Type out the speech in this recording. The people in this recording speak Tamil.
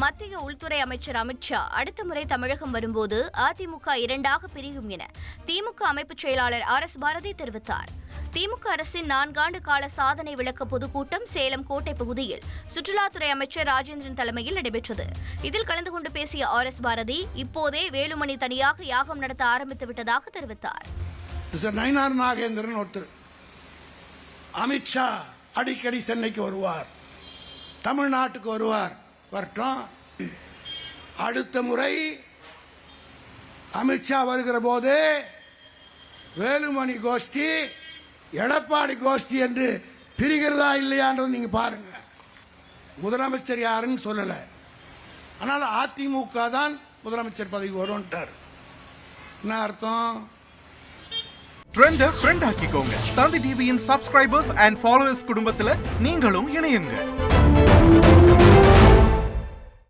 மத்திய உள்துறை அமைச்சர் அமித்ஷா அடுத்த முறை தமிழகம் வரும்போது அதிமுக இரண்டாக பிரியும் என திமுக அமைப்பு செயலாளர் ஆர் எஸ் பாரதி தெரிவித்தார். திமுக அரசின் நான்காண்டு கால சாதனை விளக்க பொதுக்கூட்டம் சேலம் கோட்டை பகுதியில் சுற்றுலாத்துறை அமைச்சர் ராஜேந்திரன் தலைமையில் நடைபெற்றது. இதில் கலந்து கொண்டு பேசிய ஆர் எஸ் பாரதி இப்போதே வேலுமணி தனியாக யாகம் நடத்த ஆரம்பித்து விட்டதாக தெரிவித்தார். நயினார் நாகேந்திரன் ஒருத்தர். அமித்ஷா அடிக்கடி சென்னைக்கு வருவார். தமிழ்நாட்டுக்கு வருவார். வரட்டும். அடுத்த முறை அமித்ஷா வருகிற போது வேலுமணி கோஷ்டி எடப்பாடி கோஷ்டி என்று பிரிகிறதா இல்லையான்றது நீங்க பாருங்க. முதலமைச்சர் யாருன்னு சொல்லலை. ஆனால் அதிமுக தான் முதலமைச்சர் பதவி வரும்ன்றார் என்ன அர்த்தம்? ட்ரெண்ட ஃப்ரெண்ட் ஆக்கிக்கோங்க. தந்தி டிவியின் சப்ஸ்கிரைபர்ஸ் அண்ட் ஃபாலோவர்ஸ் குடும்பத்துல நீங்களும் இணையுங்க.